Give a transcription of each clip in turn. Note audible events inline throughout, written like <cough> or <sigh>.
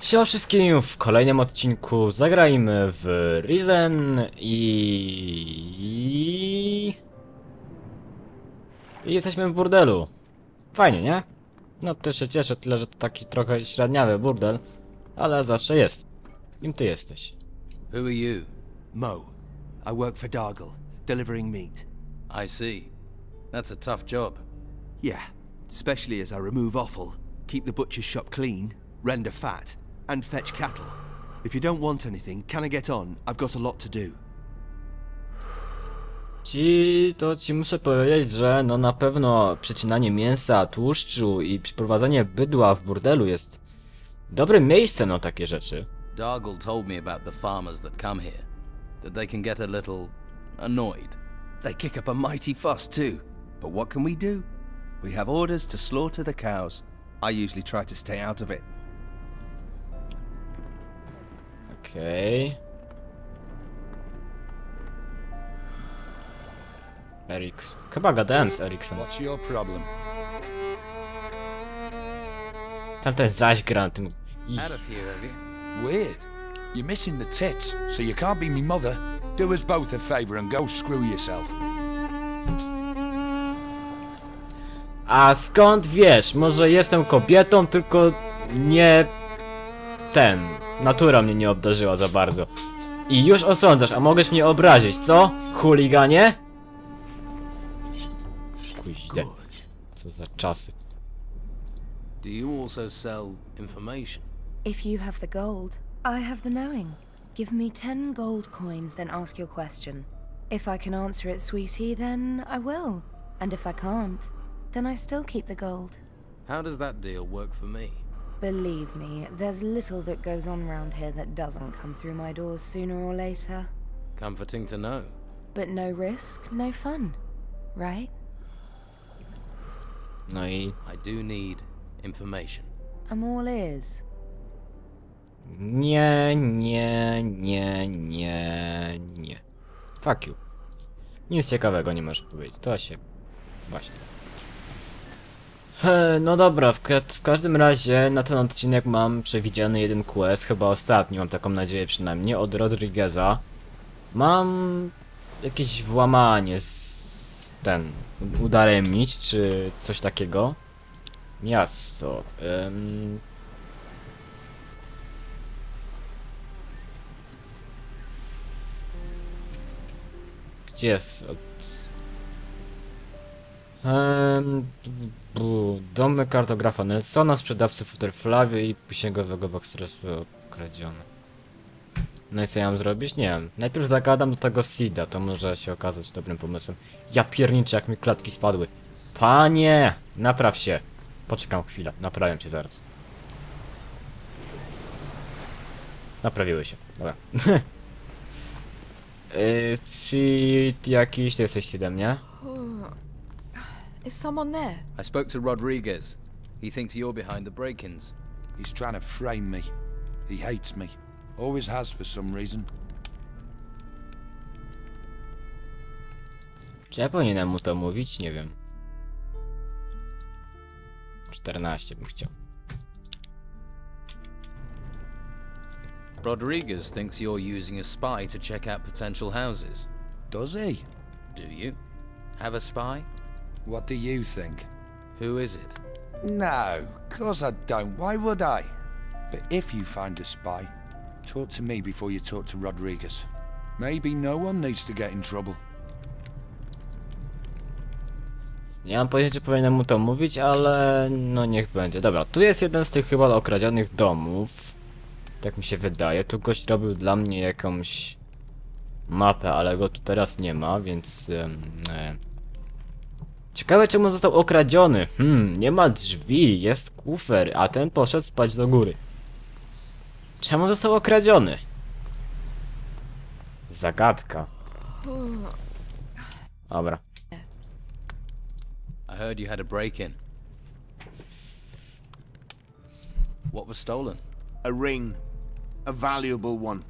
Siema wszystkim, w kolejnym odcinku zagrajmy w Risen i... I jesteśmy w burdelu. Fajnie, nie? No też się cieszę, tyle że to taki trochę średniawy burdel, ale zawsze jest. Kim ty jesteś? Who are you? Mo. I work for Dargle, delivering meat. I see. That's a tough job. Yeah, especially as I remove offal, keep the butcher's shop clean, render fat, and fetch cattle. If you don't want anything, can I get on? I've got a lot to do. Ci, to ci muszę powiedzieć, że no na pewno przecinanie mięsa, tłuszczu i przyprowadzanie bydła w burdelu jest dobrym miejscem na takie rzeczy. Dargle told me about the farmers that come here. That they can get a little annoyed. They kick up a mighty fuss too. But what can we do? We have orders to slaughter the cows. I usually try to stay out of it. Okej. Eriks. Chyba gadałem z Eriksem. Tamten zaś gra na tym... Weird. You're missing the tits, so you can't be me mother. Do us both a favour and go screw yourself. A skąd wiesz? Może jestem kobietą, tylko nie... Ten... Natura mnie nie obdarzyła za bardzo. I już osądzasz, a mogłeś mnie obrazić, co? Chuliganie? Kuźde. Co za czasy. Do you also sell information? If you have the gold, I have the knowing. Give me ten gold coins, then ask your question. If I can answer it, sweetie, then I will. And if I can't, then I still keep the gold. How does that deal work for me? Believe me, there's little that goes on round here that doesn't come through my doors sooner or later. Comforting to know. But no risk, no fun. Right? No i... I do need information. I'm all ears. Nie, nie, nie, nie, nie. Fuck you. Nic ciekawego nie możesz powiedzieć. To się... Właśnie. No dobra, w, w każdym razie na ten odcinek mam przewidziany jeden quest, chyba ostatni, mam taką nadzieję przynajmniej, od Rodrigueza. Mam jakieś włamanie z ten, udaremnić, czy coś takiego. Miasto. Ym... Gdzie jest? Bu, domy kartografa Nelsona, sprzedawcy Futterflawy i księgowego Baxtresu okradzione. No i co ja mam zrobić? Nie wiem. Najpierw zagadam do tego Sida, to może się okazać dobrym pomysłem. Ja pierniczę, jak mi klatki spadły. Panie! Napraw się. Poczekam chwilę, naprawiam cię zaraz. Naprawiły się, dobra. <laughs> Yy, Sid jakiś, ty jesteś Sidem, nie? Is someone there? I spoke to Rodriguez. He thinks you're behind the break-ins. He's trying to frame me. He hates me. Always has for some reason. Czy ja powinienem mu to mówić? Nie wiem. 14 bym chciał. Rodriguez thinks you're using a spy to check out potential houses. Does he? Do you? Have a spy? What do you think? Who is it? No, course I don't. Why would I? But if you find a spy, talk to me before you talk to Rodriguez. Maybe no one needs to get in trouble. Nie mam pojęcia, czy powinienem mu to mówić, ale no niech będzie. Dobra, tu jest jeden z tych chyba okradzionych domów. Tak mi się wydaje. Tu gość robił dla mnie jakąś mapę, ale go tu teraz nie ma, więc... em, e. Ciekawe czemu został okradziony. Hmm, nie ma drzwi, jest kufer, a ten poszedł spać do góry. Czemu został okradziony? Zagadka. Dobra. I heard you had a break-in. What was stolen? A ring. A valuable one.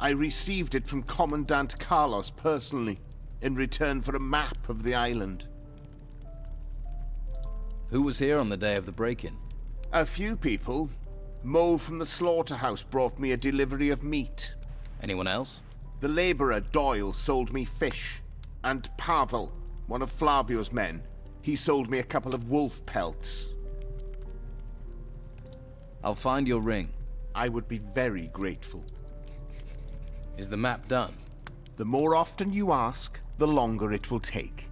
I received it from Commandant Carlos personally, in return for a map of the island. Who was here on the day of the break-in? A few people, Mo from the slaughterhouse brought me a delivery of meat. Anyone else? The labourer Doyle sold me fish. And Pavel, one of Flavio's men, he sold me a couple of wolf pelts. I'll find your ring. I would be very grateful. Is the map done? The more often you ask, the longer it will take.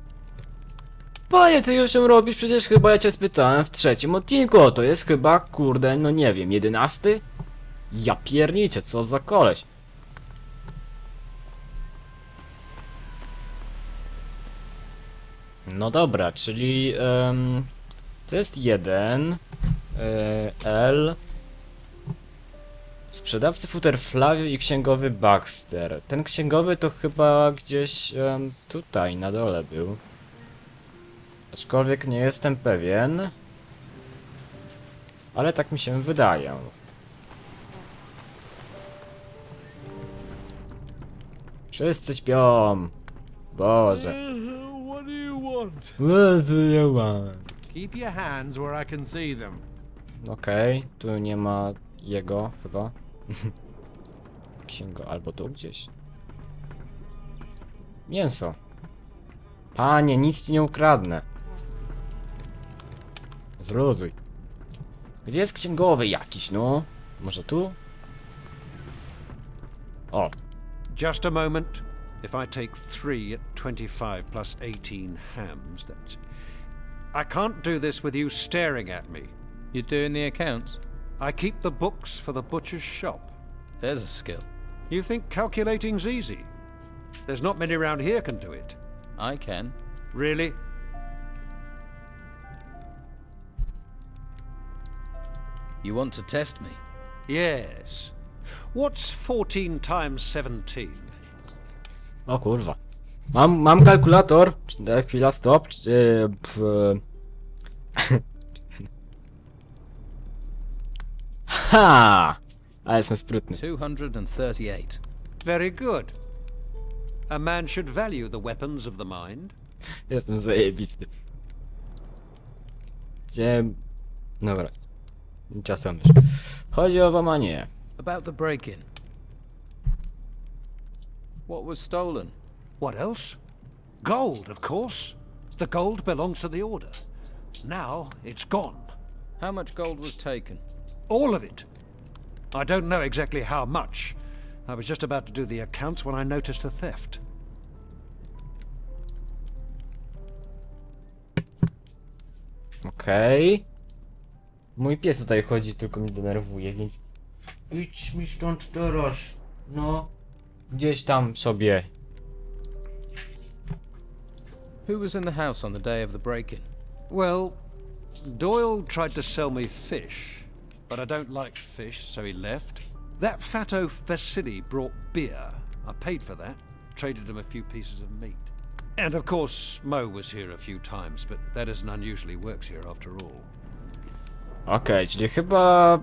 Panie, ty już ją robisz? Przecież chyba ja cię spytałem w trzecim odcinku, to jest chyba, kurde, no nie wiem, jedenasty? Ja pierniczę, co za koleś. No dobra, czyli em, to jest jeden e, L Sprzedawcy futer Flavio i księgowy Baxter. Ten księgowy to chyba gdzieś em, tutaj na dole był. Aczkolwiek nie jestem pewien. Ale tak mi się wydaje. Wszyscy śpią. Boże. What do you want? What do you want? Keep your hands where I can see them. Okej, tu nie ma jego chyba. <laughs> Księgo, albo tu gdzieś. Mięso. Panie, nic ci nie ukradnę. Zluzuj. Gdzie jest księgowy jakiś, no? Może tu? O, Just a moment. If I take three at 25 plus 18 hams, that's. I can't do this with you staring at me. You're doing the accounts? I keep the books for the butcher's shop. There's a skill. You think calculating's easy? There's not many around here can do it. I can. Really? You want to test me? Yes. What's 14 times 17? o kurwa. Mam, mam kalkulator. Chwila, stop. E, pf, <laughs> e. Ha! Ale jestem sprytny. 238. Very good. A man should value the weapons of the mind. Jestem zajebisty. Gdzie... Dobra. Czasem już. Chodzi o łamanie. About the break-in. What was stolen? What else? Gold, of course. The gold belongs to the Order. Now it's gone. How much gold was taken? All of it. I don't know exactly how much. I was just about to do the accounts when I noticed the theft. Okej. Mój pies tutaj chodzi, tylko mnie denerwuje, więc... Idź mi stąd teraz. No. Gdzieś tam sobie. Who was in the house on the day of the break-in? Well, Doyle tried to sell me fish, but I don't like fish, so he left. That fatto Vasily brought beer. I paid for that, traded him a few pieces of meat. And of course, Mo was here a few times, but that isn't unusually works here after all. Okej, czyli chyba...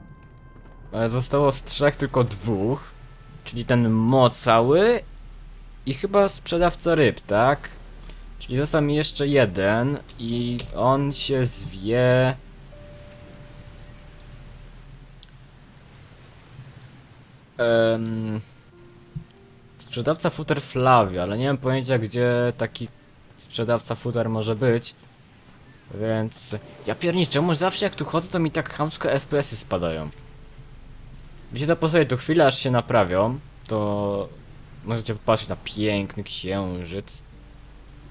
e, Zostało z trzech tylko dwóch. Czyli ten mo. I chyba sprzedawca ryb, tak? Czyli został mi jeszcze jeden. I on się zwie... Em, sprzedawca futer Flavio, ale nie mam pojęcia gdzie taki sprzedawca futer może być. Więc... Ja pierniczę, czemu zawsze jak tu chodzę to mi tak chamsko FPS-y spadają. Wiecie to sobie tu chwilę aż się naprawią, to... Możecie popatrzeć na piękny księżyc.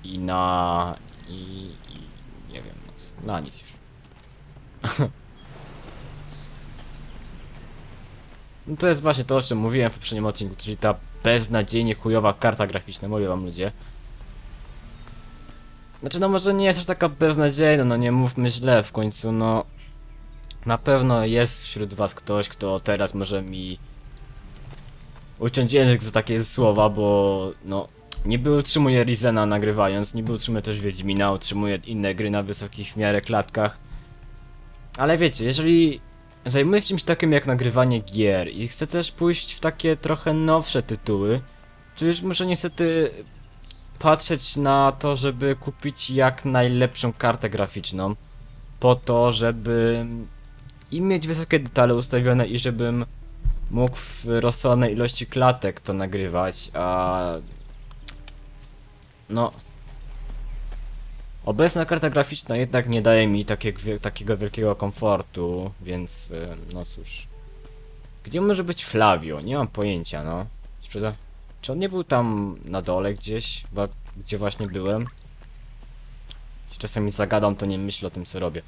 I na... I... i nie wiem, na nic już. <laughs> No to jest właśnie to, o czym mówiłem w poprzednim odcinku, czyli ta beznadziejnie chujowa karta graficzna, mówię wam ludzie. Znaczy no może nie jest aż taka beznadziejna, no nie mówmy źle, w końcu no... Na pewno jest wśród was ktoś, kto teraz może mi... Uciąć język za takie słowa, bo no... Niby utrzymuję Rizena nagrywając, niby utrzymuję też Wiedźmina, utrzymuję inne gry na wysokich w miarę klatkach. Ale wiecie, jeżeli zajmuję się czymś takim jak nagrywanie gier i chcę też pójść w takie trochę nowsze tytuły, to już muszę niestety patrzeć na to, żeby kupić jak najlepszą kartę graficzną. Po to, żeby i mieć wysokie detale ustawione i żebym mógł w rozsądnej ilości klatek to nagrywać, a... No... Obecna karta graficzna jednak nie daje mi takiego, takiego wielkiego komfortu, więc y, no cóż. Gdzie może być Flavio? Nie mam pojęcia, no. Sprzeda Czy on nie był tam na dole gdzieś, gdzie właśnie byłem? Jeśli czasami zagadam, to nie myślę o tym, co robię.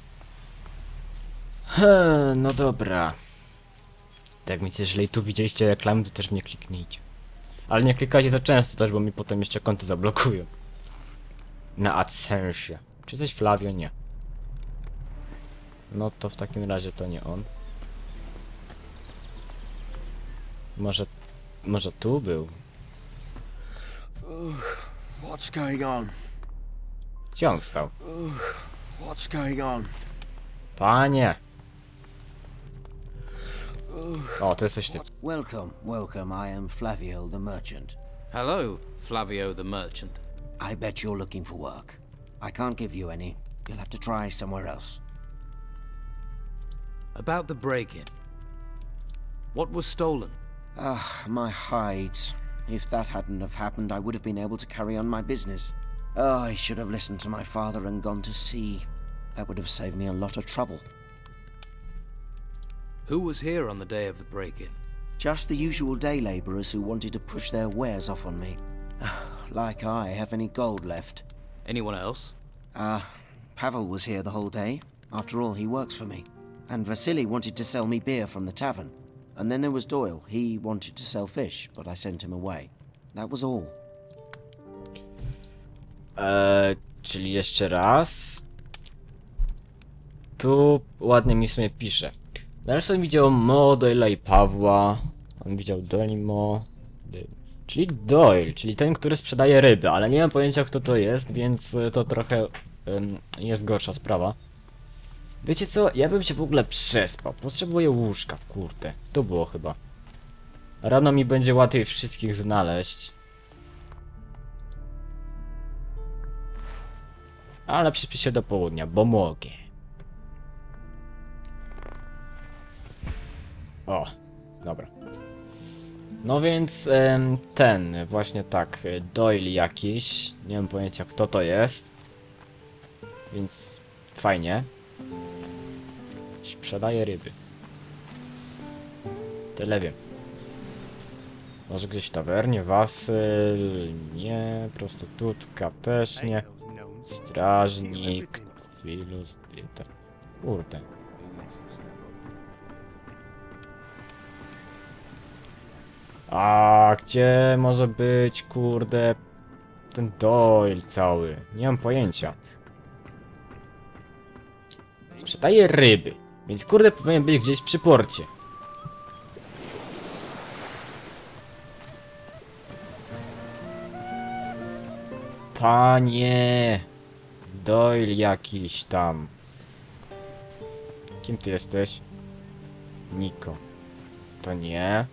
He, no dobra. Tak więc jeżeli tu widzieliście reklamy, to też w nie kliknijcie. Ale nie klikajcie za często też, bo mi potem jeszcze konto zablokują. Na AdSense. Czy coś Flavio? Nie. No to w takim razie to nie on. Może... Może tu był? What's going on? Gdzie on stał? What's going on? Panie! O, to jesteś ty. Welcome, welcome. I am Flavio the merchant. Hello, Flavio the merchant. I bet you're looking for work. I can't give you any. You'll have to try somewhere else. About the break-in. What was stolen? Ah, my hides. If that hadn't have happened, I would have been able to carry on my business. Oh, I should have listened to my father and gone to sea. That would have saved me a lot of trouble. Who was here on the day of the break-in? Just the usual day labourers who wanted to push their wares off on me. <sighs> like I have any gold left. Anyone else? Ah, Pavel was here the whole day. After all, he works for me. And Vasily wanted to sell me beer from the tavern. And then there was Doyle. He wanted to sell fish, but I sent him away. That was all. Eee, czyli jeszcze raz. Tu ładnie mi sobie pisze. Nelson widział Mo, Doyle'a i Pawła. On widział Dolimo. Czyli Doyle, czyli ten, który sprzedaje ryby, ale nie mam pojęcia kto to jest, więc to trochę ym, jest gorsza sprawa. Wiecie co, ja bym się w ogóle przespał. Potrzebuję łóżka, kurde. To było chyba. Rano mi będzie łatwiej wszystkich znaleźć. Ale przyspię się do południa, bo mogę. O, dobra. No więc ten, właśnie tak, e, Doyle jakiś, nie mam pojęcia kto to jest. Więc fajnie. Sprzedaje ryby. Tyle wiem. Może gdzieś tawernie, wasyl, nie, prostytutka też nie. Strażnik, filus, kurde. A gdzie może być, kurde, ten Doyle cały? Nie mam pojęcia. Sprzedaje ryby, więc kurde powinien być gdzieś przy porcie. Panie! Doyle jakiś tam. Kim ty jesteś? Niko. To nie.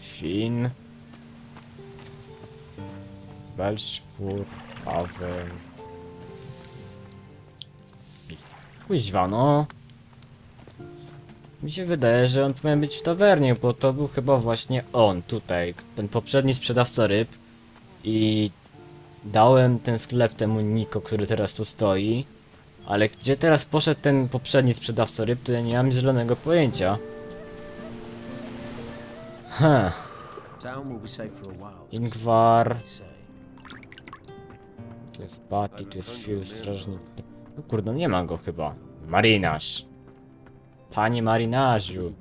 Finn. Belszfur, Paweł. Kuźwa, no. Mi się wydaje, że on powinien być w tawernie, bo to był chyba właśnie on tutaj, ten poprzedni sprzedawca ryb. I dałem ten sklep temu Niko, który teraz tu stoi. Ale gdzie teraz poszedł ten poprzedni sprzedawca ryb, to ja nie mam zielonego pojęcia. While. Ingvar. Tu jest Patty, tu jest Phil, strażnik. No kurde, nie ma go chyba. Marynarz. Panie marynarzu.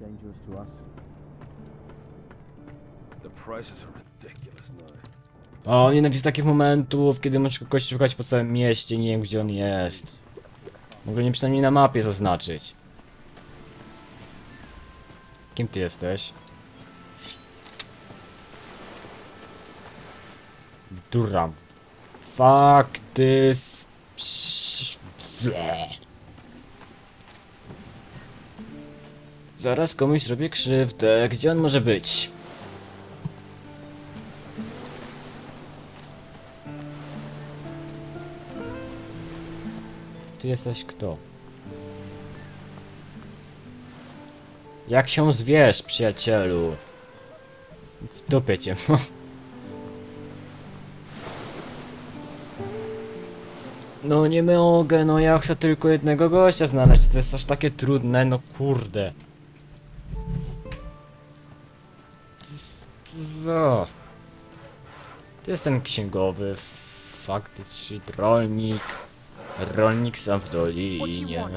O, nienawidzę takich momentów, kiedy muszę kogoś szukać po całym mieście, nie wiem gdzie on jest. Mogę nie przynajmniej na mapie zaznaczyć. Kim ty jesteś? Duram. Fuck this. Psz- Zaraz komuś zrobię krzywdę. Gdzie on może być? Ty jesteś kto? Jak się zwierz, przyjacielu? W dupie cię. No nie mogę, no ja chcę tylko jednego gościa znaleźć, to jest aż takie trudne, no kurde. Co? To jest ten księgowy, shit, rolnik. Rolnik sam w dolinie.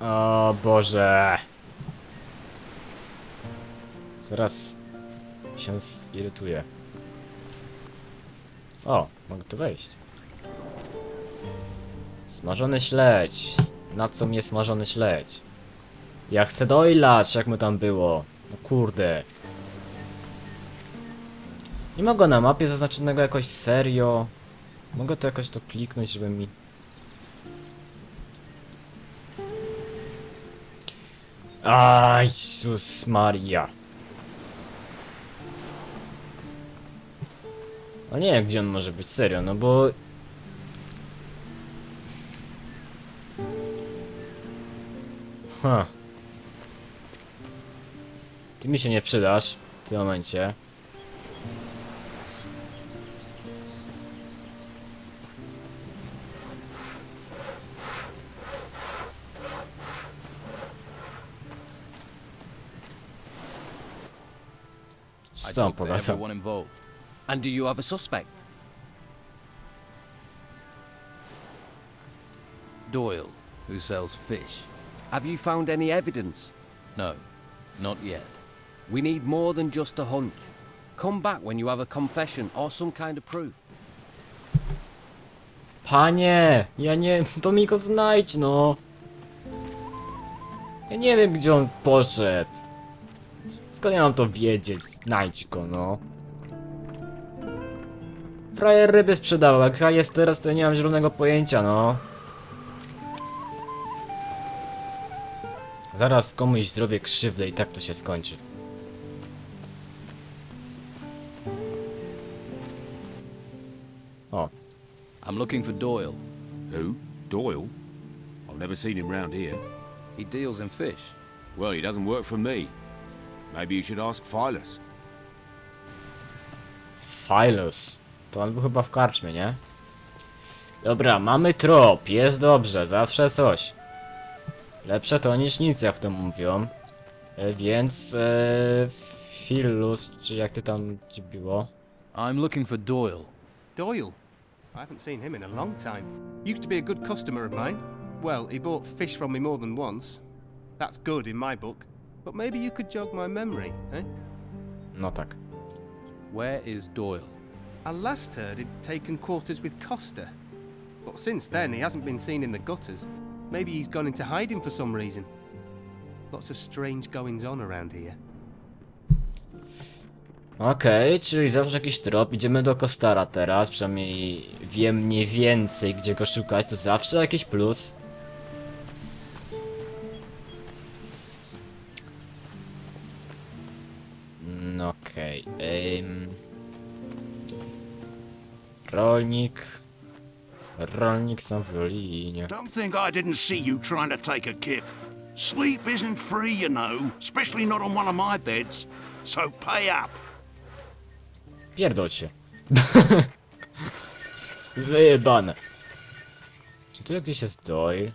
O Boże. Zaraz się zirytuję. O, mogę tu wejść. Smażony śledź. Na co mnie smażony śledź? Ja chcę dojlać, jak mu tam było. No kurde. Nie mogę na mapie zaznaczonego jakoś serio. Mogę to jakoś to kliknąć, żeby mi... Aj, Jezus Maria. No nie gdzie on może być, serio, no bo... Ha. Ty mi się nie przydasz w tym momencie. I Co talked to everyone involved. And do you have a suspect? Doyle, who sells fish. Have you found any evidence? No, not yet. We need more than just a hunch. Come back when you have a confession or some kind of proof. Panie, ja nie... To mi go znajdź, no. Ja nie wiem, gdzie on poszedł. Skąd ja mam to wiedzieć? Znajdź go, no. Frajer ryby sprzedawał, jak ja jest teraz, to ja nie mam zielonego pojęcia, no. Zaraz komuś zrobię krzywdę i tak to się skończy. O, I'm looking for Doyle. Who? Doyle? I've never seen him round here. He deals in fish. Well, he doesn't work for me. Maybe you should ask Philus. Philus. To on był chyba w karczmie, nie? Dobra, mamy trop, jest dobrze, zawsze coś. Lepsze to niż nic, jak to mówią. E, więc... E, Philus, czy jak ty tam ci było? I'm looking for Doyle. Doyle? I haven't seen him in a long time. Used to be a good customer of mine. Well, he bought fish from me more than once. That's good in my book. But maybe you could jog my memory, eh? No tak. Where is Doyle? I last heard he'd taken quarters with Costa. But since then, he hasn't been seen in the gutters. Maybe he's gone into hiding for some reason. Lots of strange goings on around here. Okej, czyli zawsze jakiś trop. Idziemy do Kostara teraz, przynajmniej wiem mniej więcej gdzie go szukać, to zawsze jakiś plus. Mm, Okej, ym... Rolnik... Rolnik sam w Dolinie. Don't think I didn't see you trying to take a kip. Sleep isn't free, you know, especially not on one of my beds. So pay up. Pierdol się. <laughs> Wyjebane. Czy tu gdzieś jest Doyle?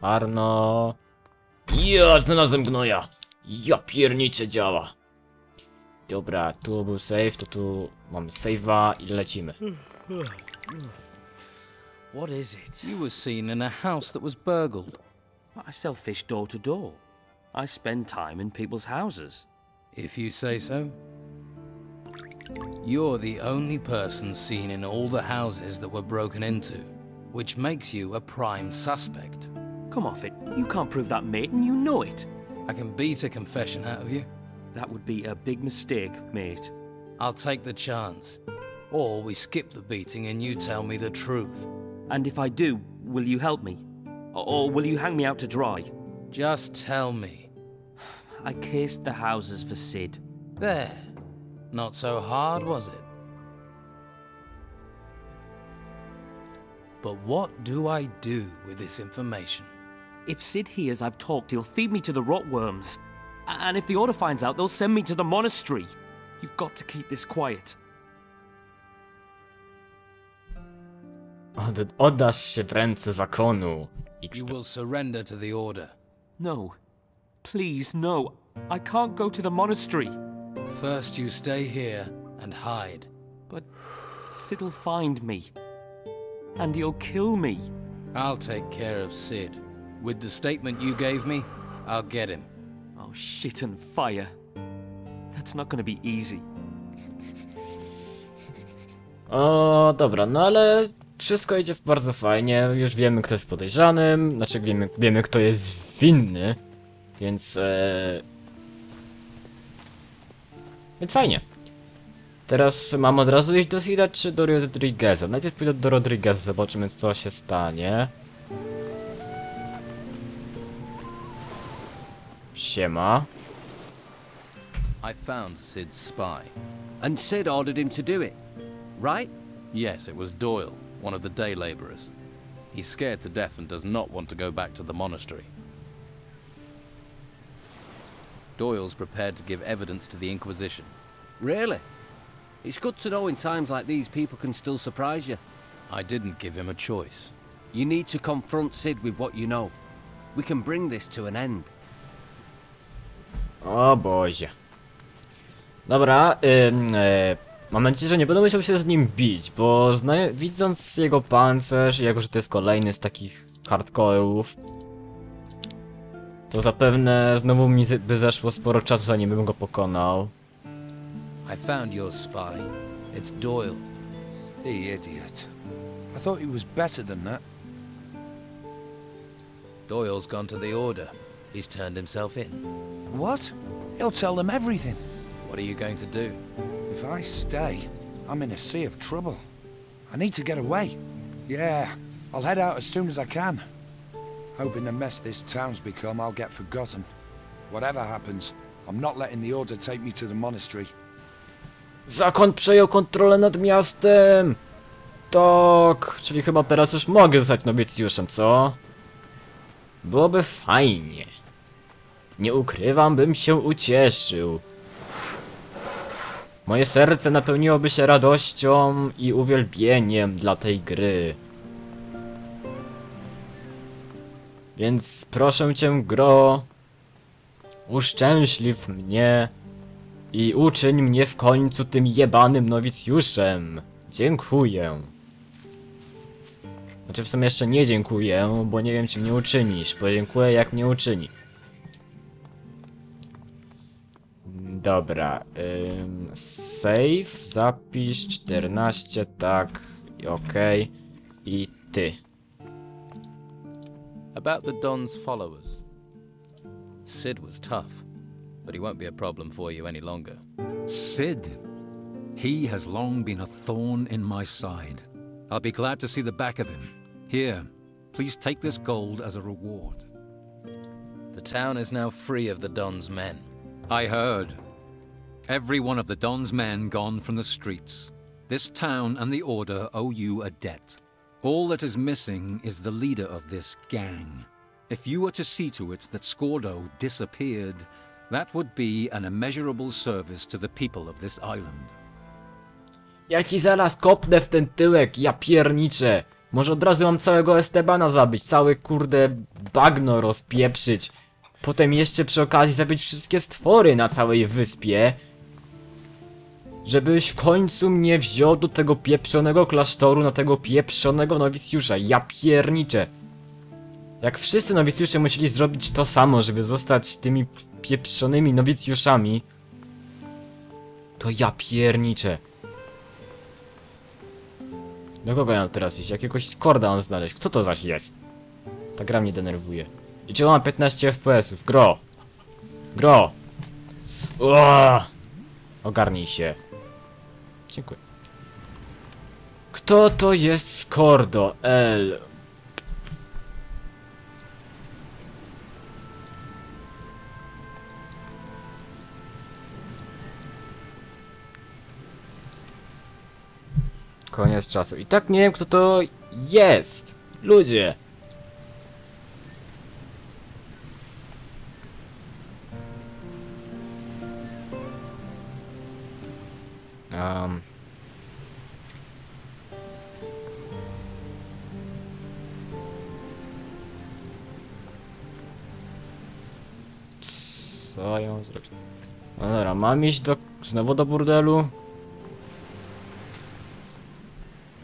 Arno... Ja, znalazłem gnoja! Ja piernicze działa! Dobra, tu był save, to tu mamy save'a i lecimy. What is it? You were seen in a house that was burgled. I sell fish door to door. I spend time in people's houses. If you say so. You're the only person seen in all the houses that were broken into, which makes you a prime suspect. Come off it. You can't prove that, mate, and you know it. I can beat a confession out of you. That would be a big mistake, mate. I'll take the chance. Or we skip the beating and you tell me the truth. And if I do, will you help me? Or, will you hang me out to dry? Just tell me. I cased the houses for Sid. There. Not so hard, was it? But what do I do with this information? If Sid hears I've talked, he'll feed me to the rotworms. And if the Order finds out, they'll send me to the monastery. You've got to keep this quiet. Od, oddasz się w ręce zakonu. You will surrender to the Order. No. Please, no. I can't go to the monastery. First, you stay here and hide. But Sid'll find me. And he'll kill me. I'll take care of Sid. With the statement you gave me, I'll get him. Oh, shit and fire. That's not gonna be easy. O, dobra, no ale wszystko idzie bardzo fajnie. Już wiemy, kto jest podejrzanym, znaczy wiemy, wiemy kto jest winny, więc. E... Więc fajnie. Teraz mam od razu iść do Sida czy do Rodrigueza? Najpierw pójdę do Rodrigueza, zobaczymy co się stanie. Siema. I found Sid's spy. And Sid ordered him to do it, right? Yes, it was Doyle, one of the day laborers. He's scared to death and does not want to go back to the monastery. Doyle's prepared to give evidence to the Inquisition. Really? It's good to know in times like these people can still surprise you. I didn't give him a choice. You need to confront Sid with what you know. We can bring this to an end. Oh, o Bozie. Dobra, ym, e, mam nadzieję, że nie będę musiał się z nim bić, bo widząc jego pancerz i jako, że to jest kolejny z takich hardcore'ów, to zapewne znowu mi by zeszło sporo czasu, zanim bym go pokonał. I found your spy. It's Doyle. The idiot. I thought he was better than that. Doyle's gone to the Order. He's turned himself in. What? He'll tell them everything. What are you going to do? If I stay, I'm in a sea of trouble. I need to get away. Yeah, I'll head out as soon as I can. Hoping the mess this town's become, I'll get forgotten. Whatever happens, I'm not letting the Order take me to the monastery. Zakon przejął kontrolę nad miastem! Tak, czyli chyba teraz już mogę zostać nowicjuszem, co? Byłoby fajnie. Nie ukrywam, bym się ucieszył. Moje serce napełniłoby się radością i uwielbieniem dla tej gry. Więc proszę cię, gro, uszczęśliw mnie i uczyń mnie w końcu tym jebanym nowicjuszem. Dziękuję. Znaczy w sumie jeszcze nie dziękuję, bo nie wiem czy mnie uczynisz. Podziękuję jak mnie uczyni. Dobra. Ym, save, zapisz 14, tak, i okej. I ty. About the Don's followers. Sid was tough, but he won't be a problem for you any longer. Sid. He has long been a thorn in my side. I'll be glad to see the back of him. Here, please take this gold as a reward. The town is now free of the Don's men. I heard. Every one of the Don's men gone from the streets. This town and the Order owe you a debt. All that is missing is the leader of this gang. If you were to see to it that Scordo disappeared, that would be an immeasurable service to the people of this island. Ja ci zaraz kopnę w ten tyłek, ja pierniczę. Może od razu mam całego Estebana zabić, cały kurde bagno rozpieprzyć. Potem jeszcze przy okazji zabić wszystkie stwory na całej wyspie. Żebyś w końcu mnie wziął do tego pieprzonego klasztoru na tego pieprzonego nowicjusza. Ja pierniczę. Jak wszyscy nowicjusze musieli zrobić to samo, żeby zostać tymi pieprzonymi nowicjuszami, to ja pierniczę. Do kogo ja teraz iść? Jakiegoś skorda mam znaleźć. Kto to zaś jest? Ta gra mnie denerwuje. I czemu mam 15 FPS-ów? Gro! Gro! Uaa! Ogarnij się. Dziękuję. Kto to jest Skordo? L. Koniec czasu. I tak nie wiem, kto to jest. Ludzie. Um. Co ją zrobić? No dobra, mam iść do, znowu do burdelu?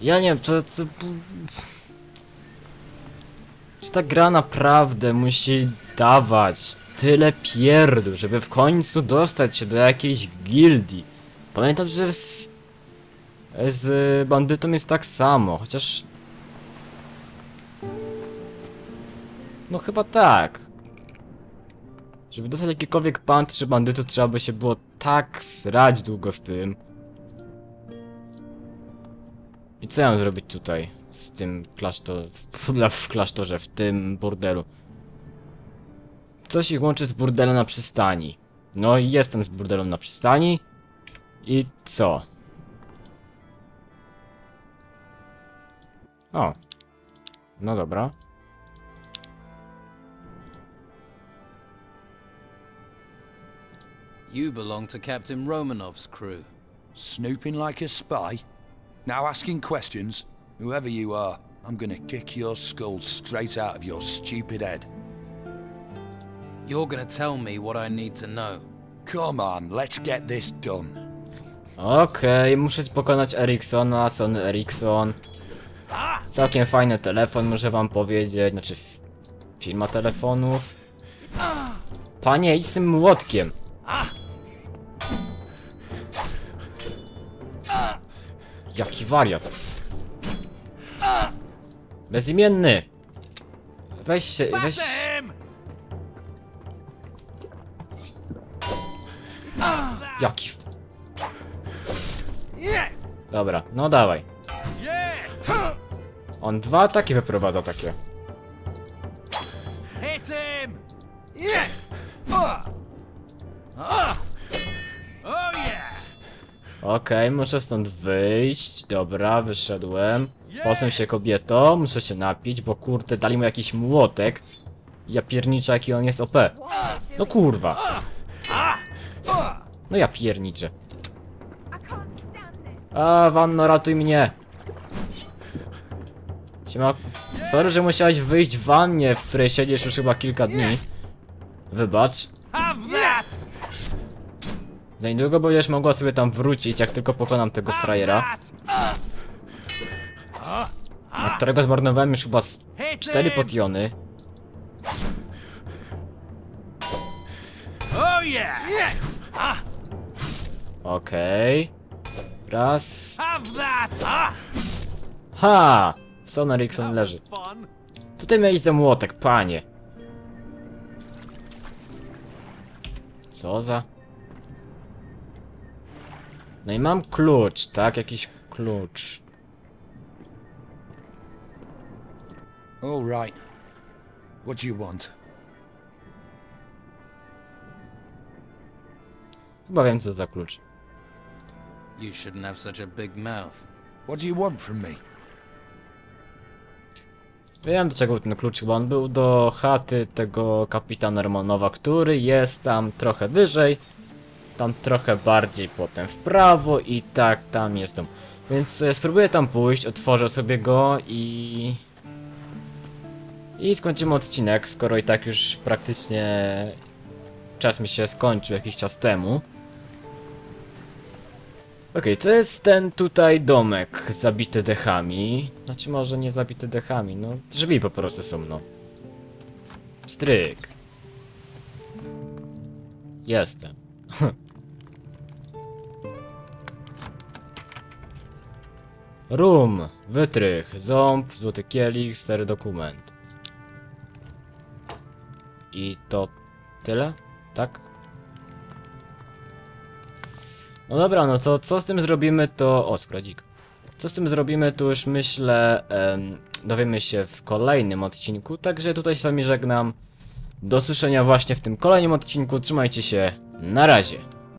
Ja nie wiem, co, co... Czy ta gra naprawdę musi dawać tyle pierdół, żeby w końcu dostać się do jakiejś gildii? Pamiętam, że z, z bandytą jest tak samo, chociaż... No chyba tak. Żeby dostać jakikolwiek pant czy bandytu trzeba by się było tak srać długo z tym. I co ja mam zrobić tutaj? Z tym klasztor... <laughs> W, klasztorze, w tym burdelu. Coś ich łączy z burdelem na przystani. No i jestem z burdelem na przystani. I co? O. No dobra. You belong to Captain Romanov's crew. Snooping like a spy? Now asking questions? Whoever you are, I'm gonna kick your skull straight out of your stupid head. You're gonna tell me what I need to know. Come on, let's get this done. Okej, muszę pokonać Ericssona, Sony Ericsson. Całkiem fajny telefon, muszę wam powiedzieć. Znaczy, firma telefonów. Panie, idź z tym młotkiem. Jaki wariat. Bezimienny. Weź się, weź... Jaki... Dobra, no dawaj. On dwa ataki wyprowadza takie. Hit him! Yeah! Oh yeah! Okej, muszę stąd wyjść. Dobra, wyszedłem. Posuń się kobieto, muszę się napić, bo kurde, dali mu jakiś młotek. Ja pierniczę, jaki on jest OP. No kurwa. No ja pierniczę. A, Wanno, ratuj mnie. Siema. Sorry, że musiałeś wyjść w wannie, w której siedzisz już chyba kilka dni. Wybacz. Za niedługo będziesz mogła sobie tam wrócić, jak tylko pokonam tego frajera. Na którego zmarnowałem już chyba z cztery potiony. Yeah! Okej. Raz. That! Ah! Ha! Son Ericsson leży. Ty miałeś za młotek, panie? Co za... No i mam klucz, tak? Jakiś klucz. All right. What do you want? Chyba wiem co za klucz. You shouldn't have such a big mouth. What do you want from me? Wiem do czego był ten klucz, chyba on był do chaty tego kapitana Romanowa, który jest tam trochę wyżej, tam trochę bardziej potem w prawo i tak tam jest dom. Więc e, spróbuję tam pójść, otworzę sobie go i... I skończymy odcinek, skoro i tak już praktycznie czas mi się skończył jakiś czas temu. Okej, to jest ten tutaj domek zabity dechami. Znaczy może nie zabity dechami, no drzwi po prostu są, no. Stryk. Jestem. <laughs> Rum, wytrych, ząb, złoty kielich, stary dokument. I to tyle? Tak? No dobra, no co, co z tym zrobimy to... O, skradzik. Co z tym zrobimy to już myślę em, dowiemy się w kolejnym odcinku, także tutaj się z wami żegnam. Do słyszenia właśnie w tym kolejnym odcinku, trzymajcie się, na razie.